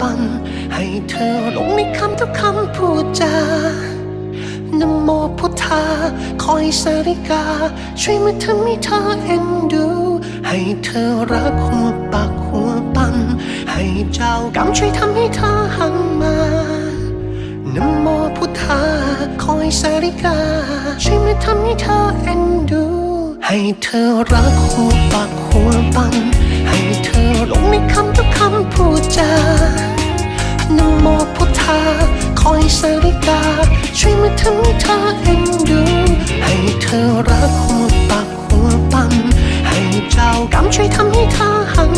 ปันให้เธอหลงในคำทุกคำพูดจานโมพุทธา คอยสาริกา ช่วยมาทำให้เธอเอ็นดู ให้เธอรักหัวปากหัวปัน ให้เจ้ากรรมช่วยทำให้เธอหันมานโมพุทธา คอยสาริกา ช่วยมาทำให้เธอเอ็นดู ให้เธอรักหัวปากหัวปัน สาริกา ช่วยมาทำให้เธอเอ็นดู ให้เธอรักหัวปากหัวปันให้เจ้ากรรมช่วยทำให้เธอหัน